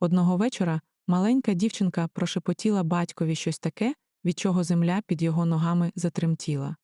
Одного вечора маленька дівчинка прошепотіла батькові щось таке, від чого земля під його ногами затремтіла.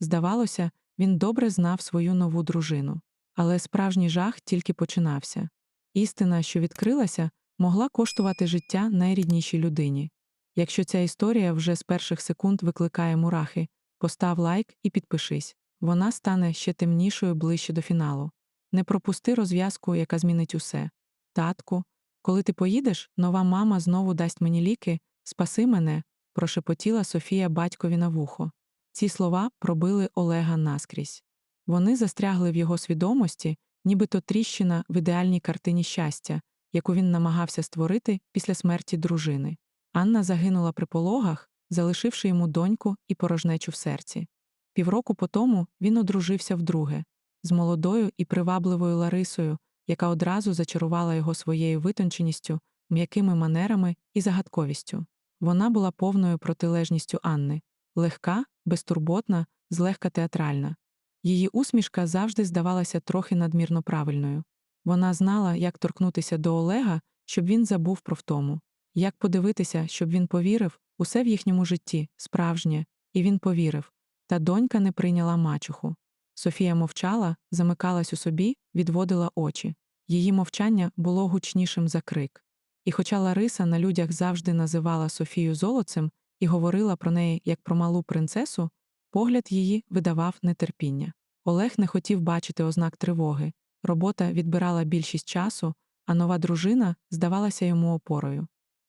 Здавалося, він добре знав свою нову дружину. Але справжній жах тільки починався. Істина, що відкрилася, могла коштувати життя найріднішій людині. Якщо ця історія вже з перших секунд викликає мурахи, постав лайк і підпишись. Вона стане ще темнішою ближче до фіналу. Не пропусти розв'язку, яка змінить усе. Татку, коли ти поїдеш, нова мама знову дасть мені ліки, спаси мене, прошепотіла Софія батькові на вухо. Ці слова пробили Олега наскрізь. Вони застрягли в його свідомості, нібито тріщина в ідеальній картині щастя, яку він намагався створити після смерті дружини. Анна загинула при пологах, залишивши йому доньку і порожнечу в серці. Півроку по тому він одружився вдруге з молодою і привабливою Ларисою, яка одразу зачарувала його своєю витонченістю, м'якими манерами і загадковістю. Вона була повною протилежністю Анни, легка, безтурботна, злегка театральна. Її усмішка завжди здавалася трохи надмірно правильною. Вона знала, як торкнутися до Олега, щоб він забув про втому, як подивитися, щоб він повірив, усе в їхньому житті, справжнє, і він повірив. Та донька не прийняла мачуху. Софія мовчала, замикалась у собі, відводила очі. Її мовчання було гучнішим за крик. І хоча Лариса на людях завжди називала Софію золоцем і говорила про неї як про малу принцесу, погляд її видавав нетерпіння. Олег не хотів бачити ознак тривоги. Робота відбирала більшість часу, а нова дружина здавалася йому опорою.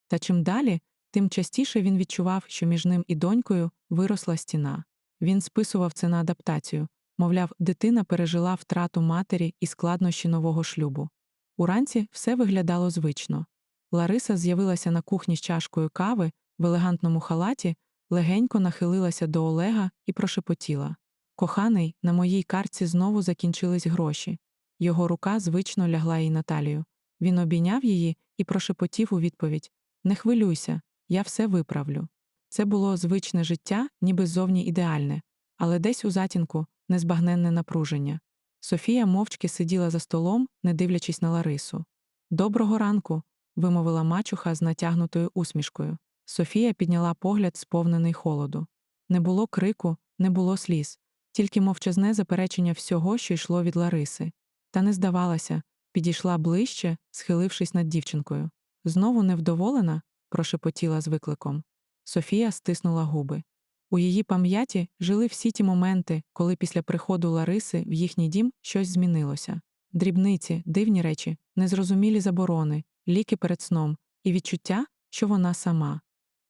Та чим далі, тим частіше він відчував, що між ним і донькою виросла стіна. Він списував це на адаптацію, мовляв, дитина пережила втрату матері і складнощі нового шлюбу. Уранці все виглядало звично. Лариса з'явилася на кухні з чашкою кави в елегантному халаті, легенько нахилилася до Олега і прошепотіла Коханий, на моїй картці знову закінчились гроші. Його рука звично лягла їй на талію. Він обійняв її і прошепотів у відповідь Не хвилюйся, я все виправлю. Це було звичне життя, ніби зовні ідеальне, але десь у затінку незбагненне напруження. Софія мовчки сиділа за столом, не дивлячись на Ларису. Доброго ранку, вимовила мачуха з натягнутою усмішкою. Софія підняла погляд, сповнений холоду. Не було крику, не було сліз, тільки мовчазне заперечення всього, що йшло від Лариси. Та не здавалася, підійшла ближче, схилившись над дівчинкою. Знову невдоволена, прошепотіла з викликом. Софія стиснула губи. У її пам'яті жили всі ті моменти, коли після приходу Лариси в їхній дім щось змінилося. Дрібниці, дивні речі, незрозумілі заборони, ліки перед сном і відчуття, що вона сама.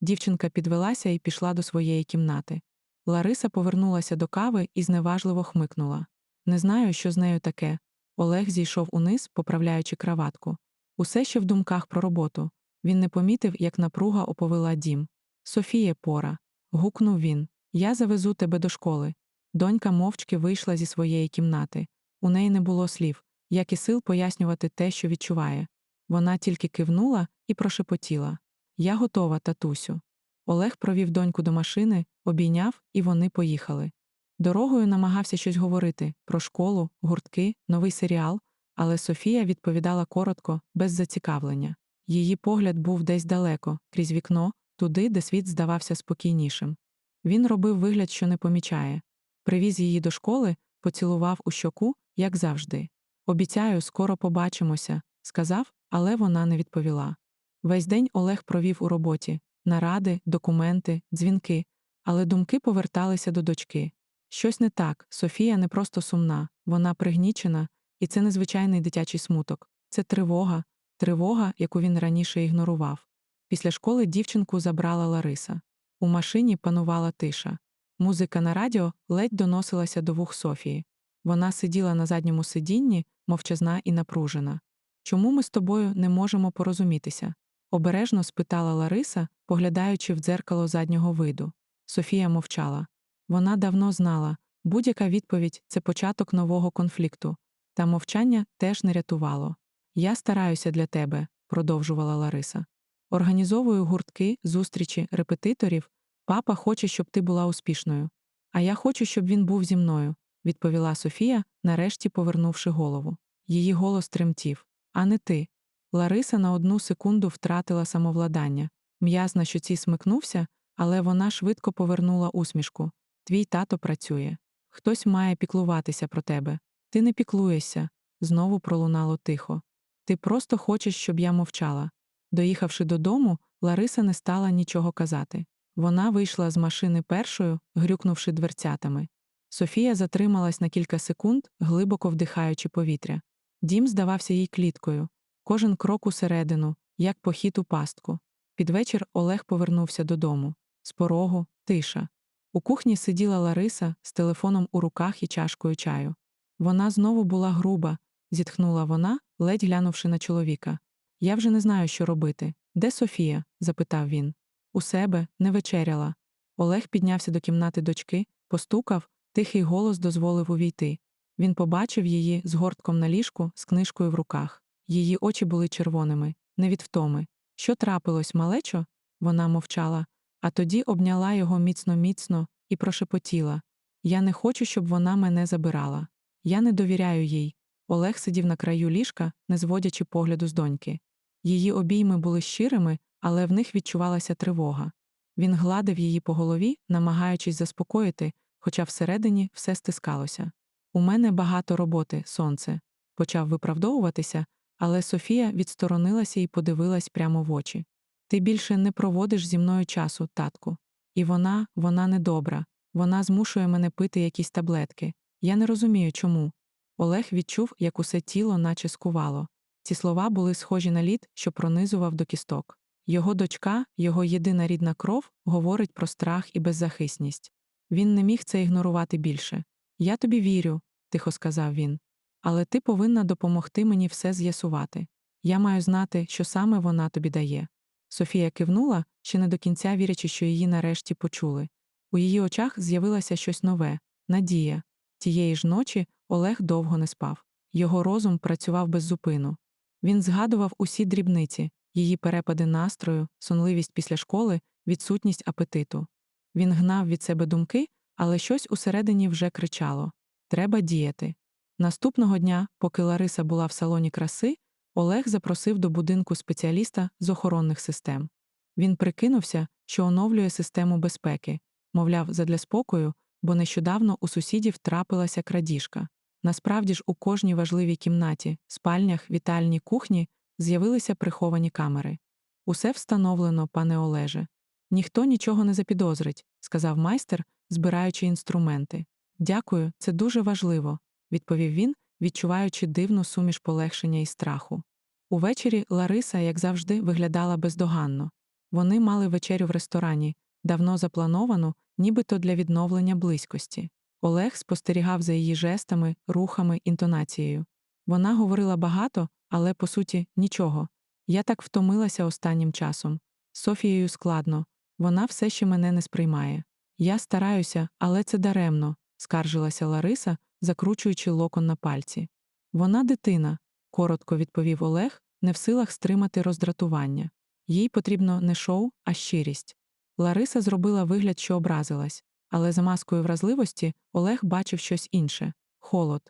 Дівчинка підвелася і пішла до своєї кімнати. Лариса повернулася до кави і зневажливо хмикнула. Не знаю, що з нею таке. Олег зійшов униз, поправляючи краватку. Усе ще в думках про роботу. Він не помітив, як напруга оповила дім. Софія пора. Гукнув він. Я завезу тебе до школи. Донька мовчки вийшла зі своєї кімнати. У неї не було слів, як і сил пояснювати те, що відчуває. Вона тільки кивнула і прошепотіла Я готова, татусю. Олег провів доньку до машини, обійняв, і вони поїхали. Дорогою намагався щось говорити про школу, гуртки, новий серіал, але Софія відповідала коротко, без зацікавлення. Її погляд був десь далеко, крізь вікно, туди, де світ здавався спокійнішим. Він робив вигляд, що не помічає. Привіз її до школи, поцілував у щоку, як завжди. Обіцяю, скоро побачимося, сказав, але вона не відповіла. Весь день Олег провів у роботі наради, документи, дзвінки, але думки поверталися до дочки. Щось не так, Софія не просто сумна, вона пригнічена, і це незвичайний дитячий смуток, це тривога, тривога, яку він раніше ігнорував. Після школи дівчинку забрала Лариса. У машині панувала тиша. Музика на радіо ледь доносилася до вух Софії. Вона сиділа на задньому сидінні, мовчазна і напружена. Чому ми з тобою не можемо порозумітися? обережно спитала Лариса, поглядаючи в дзеркало заднього виду. Софія мовчала. Вона давно знала будь-яка відповідь це початок нового конфлікту, та мовчання теж не рятувало. Я стараюся для тебе, продовжувала Лариса. Організовую гуртки, зустрічі, репетиторів. Папа хоче, щоб ти була успішною. А я хочу, щоб він був зі мною, відповіла Софія, нарешті повернувши голову. Її голос тремтів. А не ти. Лариса на одну секунду втратила самовладання. М'яз на щоці смикнувся, але вона швидко повернула усмішку. Твій тато працює. Хтось має піклуватися про тебе. Ти не піклуєшся, знову пролунало тихо. Ти просто хочеш, щоб я мовчала. Доїхавши додому, Лариса не стала нічого казати. Вона вийшла з машини першою, грюкнувши дверцятами. Софія затрималась на кілька секунд, глибоко вдихаючи повітря. Дім здавався їй кліткою, кожен крок усередину, як похід у пастку. Під вечір Олег повернувся додому. З порогу тиша. У кухні сиділа Лариса з телефоном у руках і чашкою чаю. Вона знову була груба, зітхнула вона, ледь глянувши на чоловіка. Я вже не знаю, що робити. Де Софія? запитав він. У себе не вечеряла. Олег піднявся до кімнати дочки, постукав, тихий голос дозволив увійти. Він побачив її з гортком на ліжку, з книжкою в руках. Її очі були червоними, не від втоми. Що трапилось, малечо? Вона мовчала, а тоді обняла його міцно міцно і прошепотіла Я не хочу, щоб вона мене забирала. Я не довіряю їй. Олег сидів на краю ліжка, не зводячи погляду з доньки. Її обійми були щирими, але в них відчувалася тривога. Він гладив її по голові, намагаючись заспокоїти, хоча всередині все стискалося. У мене багато роботи, сонце. Почав виправдовуватися, але Софія відсторонилася і подивилась прямо в очі. Ти більше не проводиш зі мною часу, татку. І вона, вона недобра. Вона змушує мене пити якісь таблетки. Я не розумію, чому. Олег відчув, як усе тіло наче скувало. Ці слова були схожі на лід, що пронизував до кісток. Його дочка, його єдина рідна кров, говорить про страх і беззахисність. Він не міг це ігнорувати більше. Я тобі вірю, тихо сказав він. Але ти повинна допомогти мені все з'ясувати. Я маю знати, що саме вона тобі дає. Софія кивнула, ще не до кінця вірячи, що її нарешті почули. У її очах з'явилося щось нове надія. Тієї ж ночі Олег довго не спав. Його розум працював без зупину. Він згадував усі дрібниці, її перепади настрою, сонливість після школи, відсутність апетиту. Він гнав від себе думки, але щось усередині вже кричало Треба діяти. Наступного дня, поки Лариса була в салоні краси, Олег запросив до будинку спеціаліста з охоронних систем. Він прикинувся, що оновлює систему безпеки, мовляв, задля спокою, бо нещодавно у сусідів трапилася крадіжка. Насправді ж у кожній важливій кімнаті, спальнях, вітальні, кухні з'явилися приховані камери. Усе встановлено, пане Олеже. Ніхто нічого не запідозрить, сказав майстер, збираючи інструменти. Дякую, це дуже важливо, відповів він, відчуваючи дивну суміш полегшення і страху. Увечері Лариса, як завжди, виглядала бездоганно. Вони мали вечерю в ресторані, давно заплановану, нібито для відновлення близькості. Олег спостерігав за її жестами, рухами, інтонацією. Вона говорила багато, але, по суті, нічого. Я так втомилася останнім часом. Софією складно, вона все ще мене не сприймає. Я стараюся, але це даремно, скаржилася Лариса, закручуючи локон на пальці. Вона дитина, коротко відповів Олег, не в силах стримати роздратування. Їй потрібно не шоу, а щирість. Лариса зробила вигляд, що образилась, але за маскою вразливості Олег бачив щось інше холод.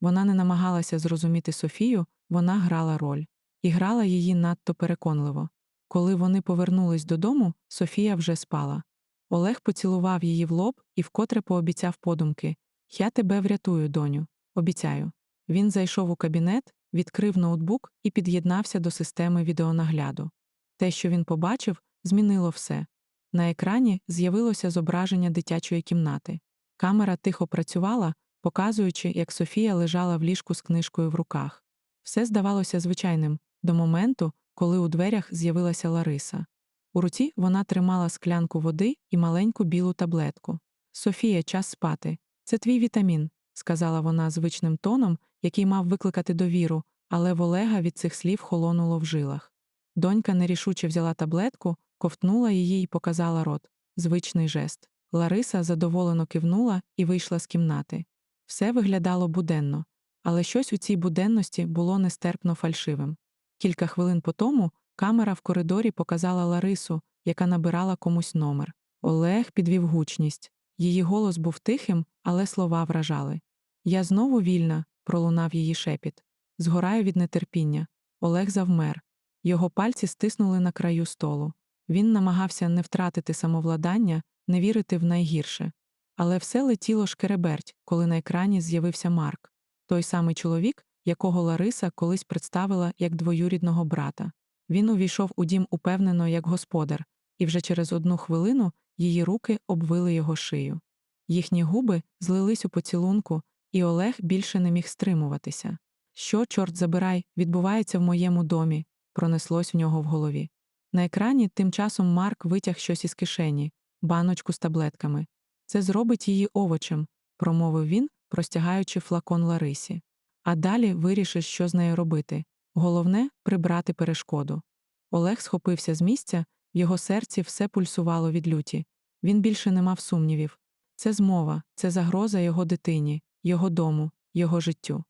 Вона не намагалася зрозуміти Софію, вона грала роль. І грала її надто переконливо. Коли вони повернулись додому, Софія вже спала. Олег поцілував її в лоб і вкотре пообіцяв подумки Я тебе врятую, доню. Обіцяю. Він зайшов у кабінет, відкрив ноутбук і під'єднався до системи відеонагляду. Те, що він побачив, змінило все. На екрані з'явилося зображення дитячої кімнати. Камера тихо працювала, показуючи, як Софія лежала в ліжку з книжкою в руках. Все здавалося звичайним до моменту, коли у дверях з'явилася Лариса. У руці вона тримала склянку води і маленьку білу таблетку. Софія, час спати. Це твій вітамін, сказала вона звичним тоном, який мав викликати довіру, але в Олега від цих слів холонуло в жилах. Донька нерішуче взяла таблетку, ковтнула її і показала рот. Звичний жест. Лариса задоволено кивнула і вийшла з кімнати. Все виглядало буденно, але щось у цій буденності було нестерпно фальшивим. Кілька хвилин по тому камера в коридорі показала Ларису, яка набирала комусь номер. Олег підвів гучність. Її голос був тихим, але слова вражали. Я знову вільна, пролунав її шепіт. Згораю від нетерпіння. Олег завмер. Його пальці стиснули на краю столу. Він намагався не втратити самовладання, не вірити в найгірше. Але все летіло шкереберть, коли на екрані з'явився Марк, той самий чоловік, якого Лариса колись представила як двоюрідного брата. Він увійшов у дім упевнено як господар, і вже через одну хвилину її руки обвили його шию. Їхні губи злились у поцілунку, і Олег більше не міг стримуватися. Що, чорт забирай, відбувається в моєму домі, пронеслось в нього в голові. На екрані тим часом Марк витяг щось із кишені, баночку з таблетками. Це зробить її овочем, промовив він, простягаючи флакон Ларисі. А далі вирішиш, що з нею робити. Головне прибрати перешкоду. Олег схопився з місця, в його серці все пульсувало від люті. Він більше не мав сумнівів. Це змова, це загроза його дитині, його дому, його життю.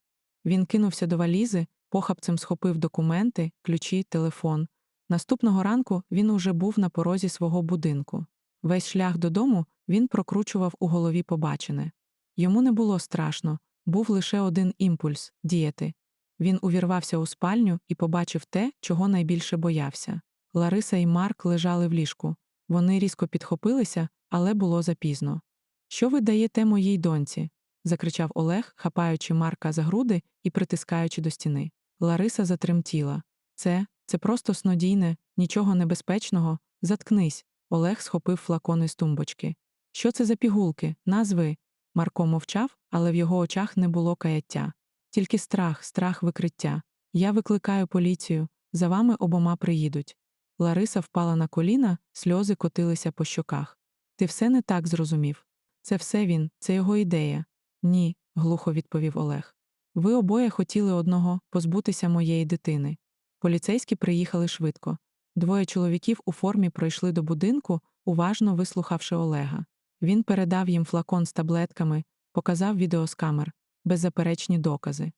Він кинувся до валізи, похапцем схопив документи, ключі, телефон. Наступного ранку він уже був на порозі свого будинку. Весь шлях додому він прокручував у голові побачене. Йому не було страшно, був лише один імпульс діяти. Він увірвався у спальню і побачив те, чого найбільше боявся. Лариса і Марк лежали в ліжку. Вони різко підхопилися, але було запізно. Що ви даєте моїй доньці? закричав Олег, хапаючи Марка за груди і притискаючи до стіни. Лариса затремтіла. Це, це просто снодійне, нічого небезпечного. Заткнись. Олег схопив флакон із тумбочки. Що це за пігулки? Назви. Марко мовчав, але в його очах не було каяття. Тільки страх, страх викриття. Я викликаю поліцію, за вами обома приїдуть. Лариса впала на коліна, сльози котилися по щоках. Ти все не так зрозумів. Це все він, це його ідея. Ні, глухо відповів Олег. Ви обоє хотіли одного позбутися моєї дитини. Поліцейські приїхали швидко. Двоє чоловіків у формі пройшли до будинку, уважно вислухавши Олега. Він передав їм флакон з таблетками, показав відео з камер, беззаперечні докази.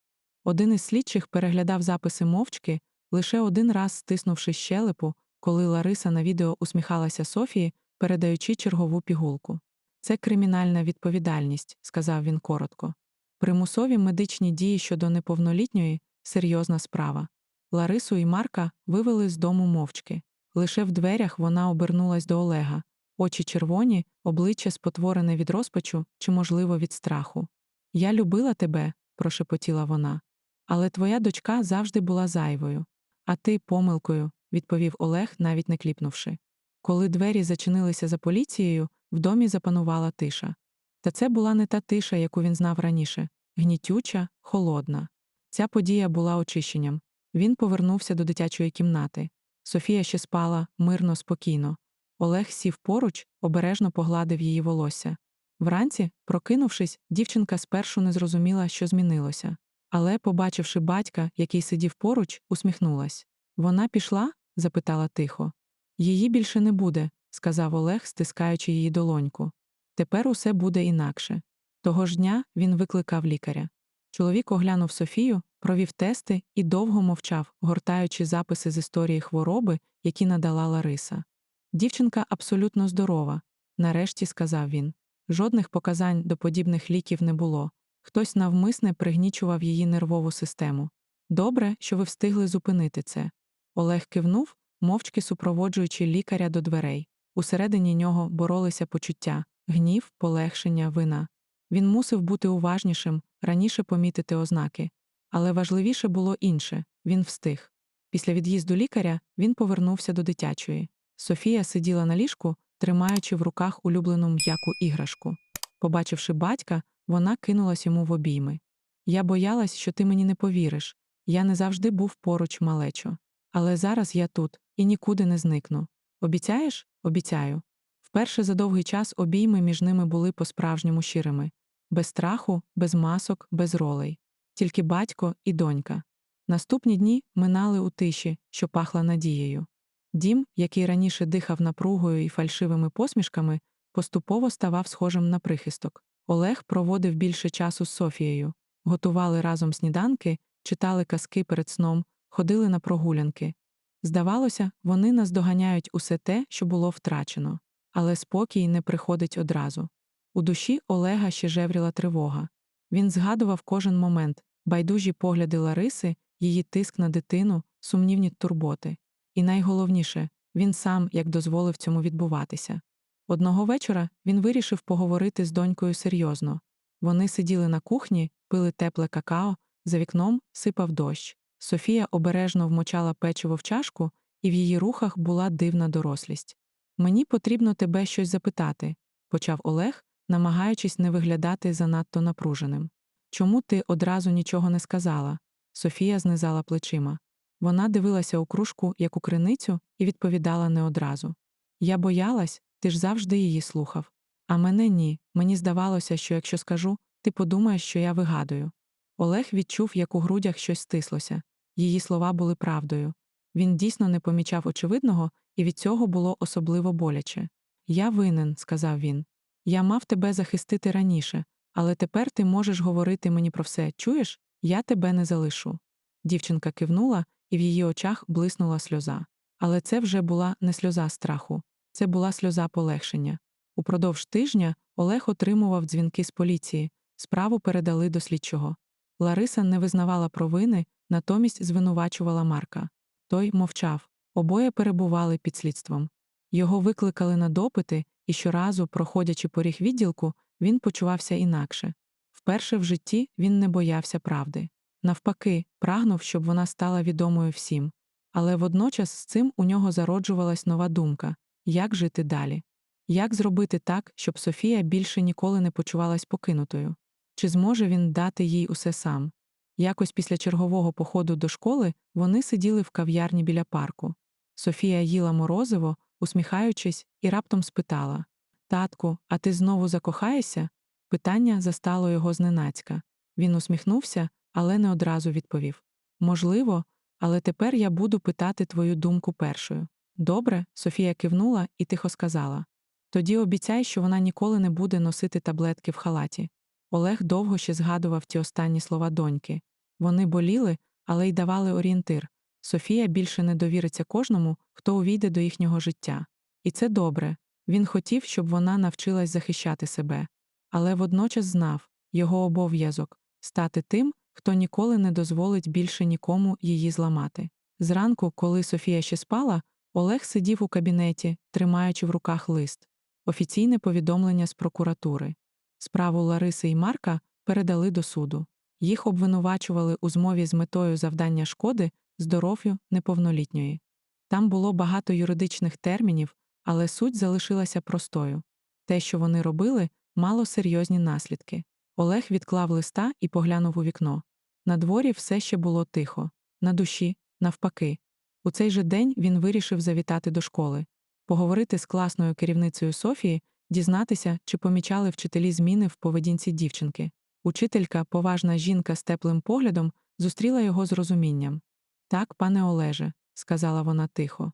Один із слідчих переглядав записи мовчки, лише один раз стиснувши щелепу, коли Лариса на відео усміхалася Софії, передаючи чергову пігулку. Це кримінальна відповідальність, сказав він коротко. Примусові медичні дії щодо неповнолітньої серйозна справа. Ларису і Марка вивели з дому мовчки. Лише в дверях вона обернулась до Олега, очі червоні, обличчя спотворене від розпачу чи, можливо, від страху. Я любила тебе, прошепотіла вона. Але твоя дочка завжди була зайвою. А ти помилкою, відповів Олег, навіть не кліпнувши. Коли двері зачинилися за поліцією, в домі запанувала тиша. Та це була не та тиша, яку він знав раніше гнітюча, холодна. Ця подія була очищенням. Він повернувся до дитячої кімнати. Софія ще спала мирно, спокійно. Олег сів поруч, обережно погладив її волосся. Вранці, прокинувшись, дівчинка спершу не зрозуміла, що змінилося. Але, побачивши батька, який сидів поруч, усміхнулась. Вона пішла? запитала тихо. Її більше не буде, сказав Олег, стискаючи її долоньку. Тепер усе буде інакше. Того ж дня він викликав лікаря. Чоловік оглянув Софію, провів тести і довго мовчав, гортаючи записи з історії хвороби, які надала Лариса. Дівчинка абсолютно здорова, нарешті сказав він. Жодних показань до подібних ліків не було. Хтось навмисне пригнічував її нервову систему. Добре, що ви встигли зупинити це. Олег кивнув, мовчки супроводжуючи лікаря до дверей. Усередині нього боролися почуття, гнів, полегшення, вина. Він мусив бути уважнішим, раніше помітити ознаки. Але важливіше було інше він встиг. Після від'їзду лікаря він повернувся до дитячої. Софія сиділа на ліжку, тримаючи в руках улюблену м'яку іграшку. Побачивши батька, вона кинулась йому в обійми. Я боялась, що ти мені не повіриш. Я не завжди був поруч малечо. Але зараз я тут і нікуди не зникну. Обіцяєш? Обіцяю. Вперше за довгий час обійми між ними були по-справжньому щирими без страху, без масок, без ролей. Тільки батько і донька. Наступні дні минали у тиші, що пахла надією. Дім, який раніше дихав напругою і фальшивими посмішками, поступово ставав схожим на прихисток. Олег проводив більше часу з Софією, готували разом сніданки, читали казки перед сном, ходили на прогулянки. Здавалося, вони наздоганяють усе те, що було втрачено. Але спокій не приходить одразу. У душі Олега ще жевріла тривога. Він згадував кожен момент байдужі погляди Лариси, її тиск на дитину, сумнівні турботи. І найголовніше, він сам як дозволив цьому відбуватися. Одного вечора він вирішив поговорити з донькою серйозно. Вони сиділи на кухні, пили тепле какао, за вікном сипав дощ. Софія обережно вмочала печиво в чашку, і в її рухах була дивна дорослість. Мені потрібно тебе щось запитати, почав Олег, намагаючись не виглядати занадто напруженим. Чому ти одразу нічого не сказала? Софія знизала плечима. Вона дивилася у кружку, як у криницю, і відповідала не одразу. Я боялась, ти ж завжди її слухав. А мене ні. Мені здавалося, що якщо скажу, ти подумаєш, що я вигадую. Олег відчув, як у грудях щось стислося. Її слова були правдою. Він дійсно не помічав очевидного, і від цього було особливо боляче. Я винен, сказав він. Я мав тебе захистити раніше, але тепер ти можеш говорити мені про все. Чуєш? Я тебе не залишу. Дівчинка кивнула, і в її очах блиснула сльоза. Але це вже була не сльоза страху, це була сльоза полегшення. Упродовж тижня Олег отримував дзвінки з поліції, справу передали до слідчого. Лариса не визнавала провини, натомість звинувачувала Марка. Той мовчав, обоє перебували під слідством. Його викликали на допити, і щоразу, проходячи поріг відділку, він почувався інакше. Вперше в житті він не боявся правди. Навпаки, прагнув, щоб вона стала відомою всім. Але водночас з цим у нього зароджувалась нова думка як жити далі. Як зробити так, щоб Софія більше ніколи не почувалась покинутою? Чи зможе він дати їй усе сам? Якось після чергового походу до школи вони сиділи в кав'ярні біля парку. Софія їла морозиво, усміхаючись, і раптом спитала Татку, а ти знову закохаєшся? Питання застало його зненацька. Він усміхнувся, але не одразу відповів Можливо, але тепер я буду питати твою думку першою. Добре, Софія кивнула і тихо сказала. Тоді обіцяй, що вона ніколи не буде носити таблетки в халаті. Олег довго ще згадував ті останні слова доньки. Вони боліли, але й давали орієнтир. Софія більше не довіриться кожному, хто увійде до їхнього життя. І це добре. Він хотів, щоб вона навчилась захищати себе. Але водночас знав його обов'язок стати тим, хто ніколи не дозволить більше нікому її зламати. Зранку, коли Софія ще спала, Олег сидів у кабінеті, тримаючи в руках лист офіційне повідомлення з прокуратури. Справу Лариси і Марка передали до суду. Їх обвинувачували у змові з метою завдання шкоди здоров'ю неповнолітньої. Там було багато юридичних термінів, але суть залишилася простою. Те, що вони робили, мало серйозні наслідки. Олег відклав листа і поглянув у вікно. На дворі все ще було тихо, на душі, навпаки. У цей же день він вирішив завітати до школи, поговорити з класною керівницею Софії, дізнатися, чи помічали вчителі зміни в поведінці дівчинки. Учителька, поважна жінка з теплим поглядом, зустріла його з розумінням. Так, пане Олеже, сказала вона тихо.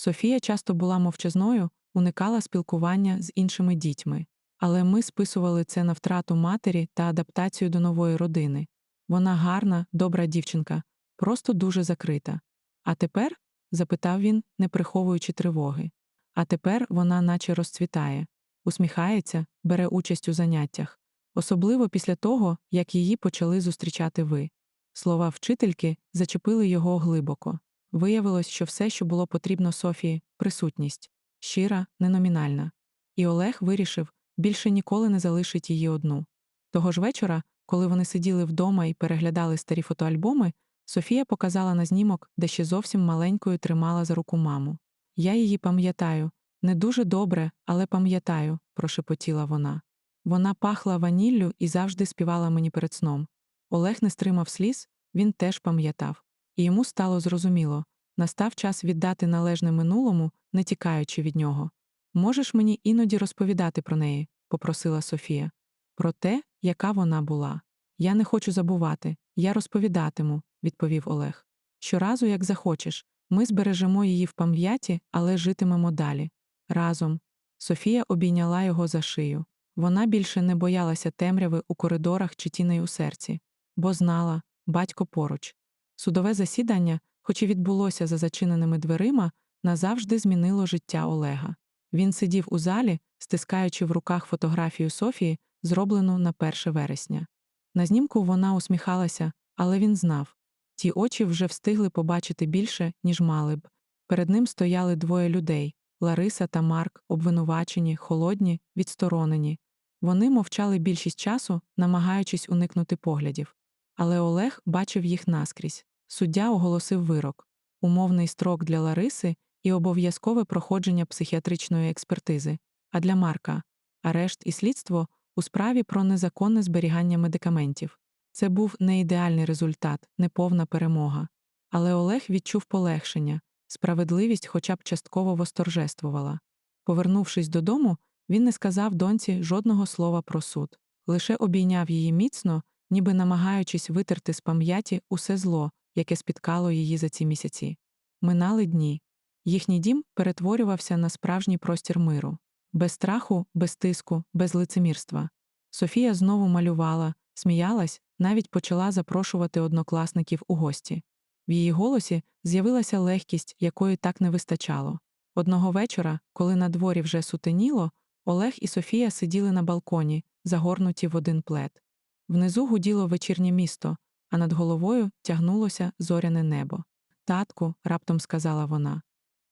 Софія часто була мовчазною, уникала спілкування з іншими дітьми. Але ми списували це на втрату матері та адаптацію до нової родини. Вона гарна, добра дівчинка, просто дуже закрита. А тепер? запитав він, не приховуючи тривоги. А тепер вона наче розцвітає, усміхається, бере участь у заняттях, особливо після того, як її почали зустрічати ви. Слова вчительки зачепили його глибоко. Виявилось, що все, що було потрібно Софії, присутність, щира, неномінальна. І Олег вирішив більше ніколи не залишить її одну. Того ж вечора, коли вони сиділи вдома і переглядали старі фотоальбоми, Софія показала на знімок, де ще зовсім маленькою тримала за руку маму. Я її пам'ятаю, не дуже добре, але пам'ятаю, прошепотіла вона. Вона пахла ваніллю і завжди співала мені перед сном. Олег не стримав сліз, він теж пам'ятав. І йому стало зрозуміло настав час віддати належне минулому, не тікаючи від нього. Можеш мені іноді розповідати про неї, попросила Софія. Про те, яка вона була. Я не хочу забувати, я розповідатиму, відповів Олег. Щоразу, як захочеш, ми збережемо її в пам'яті, але житимемо далі. Разом. Софія обійняла його за шию. Вона більше не боялася темряви у коридорах чи тіней у серці, бо знала батько поруч. Судове засідання, хоч і відбулося за зачиненими дверима, назавжди змінило життя Олега. Він сидів у залі, стискаючи в руках фотографію Софії, зроблену на 1 вересня. На знімку вона усміхалася, але він знав ті очі вже встигли побачити більше, ніж мали б. Перед ним стояли двоє людей Лариса та Марк, обвинувачені, холодні, відсторонені. Вони мовчали більшість часу, намагаючись уникнути поглядів. Але Олег бачив їх наскрізь. Суддя оголосив вирок умовний строк для Лариси і обов'язкове проходження психіатричної експертизи, а для Марка арешт і слідство у справі про незаконне зберігання медикаментів. Це був не ідеальний результат, не повна перемога. Але Олег відчув полегшення, справедливість хоча б частково восторжествувала. Повернувшись додому, він не сказав доньці жодного слова про суд, лише обійняв її міцно, ніби намагаючись витерти з пам'яті усе зло, яке спіткало її за ці місяці. Минали дні. Їхній дім перетворювався на справжній простір миру. Без страху, без тиску, без лицемірства. Софія знову малювала, сміялась, навіть почала запрошувати однокласників у гості. В її голосі з'явилася легкість, якої так не вистачало. Одного вечора, коли на дворі вже сутеніло, Олег і Софія сиділи на балконі, загорнуті в один плед. Внизу гуділо вечірнє місто, а над головою тягнулося зоряне небо. Татку, раптом сказала вона.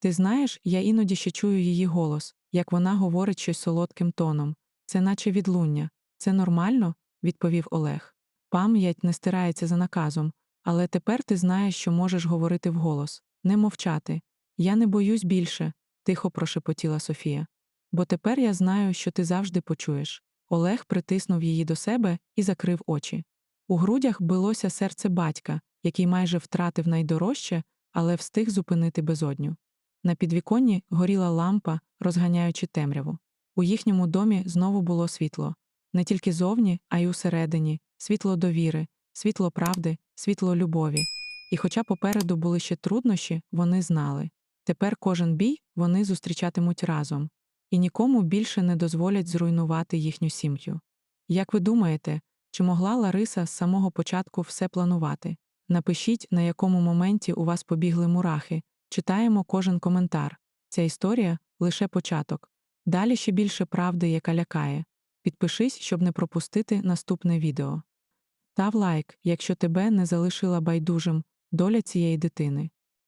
Ти знаєш, я іноді ще чую її голос, як вона говорить щось солодким тоном. Це наче відлуння. Це нормально? відповів Олег. Пам'ять не стирається за наказом, але тепер ти знаєш, що можеш говорити вголос, не мовчати. Я не боюсь більше, тихо прошепотіла Софія. Бо тепер я знаю, що ти завжди почуєш. Олег притиснув її до себе і закрив очі. У грудях билося серце батька, який майже втратив найдорожче, але встиг зупинити безодню. На підвіконні горіла лампа, розганяючи темряву. У їхньому домі знову було світло не тільки зовні, а й усередині, світло довіри, світло правди, світло любові. І хоча попереду були ще труднощі, вони знали тепер кожен бій вони зустрічатимуть разом, і нікому більше не дозволять зруйнувати їхню сім'ю. Як ви думаєте, чи могла Лариса з самого початку все планувати? Напишіть, на якому моменті у вас побігли мурахи, читаємо кожен коментар. Ця історія лише початок. Далі ще більше правди, яка лякає. Підпишись, щоб не пропустити наступне відео. Тав лайк, якщо тебе не залишила байдужим доля цієї дитини.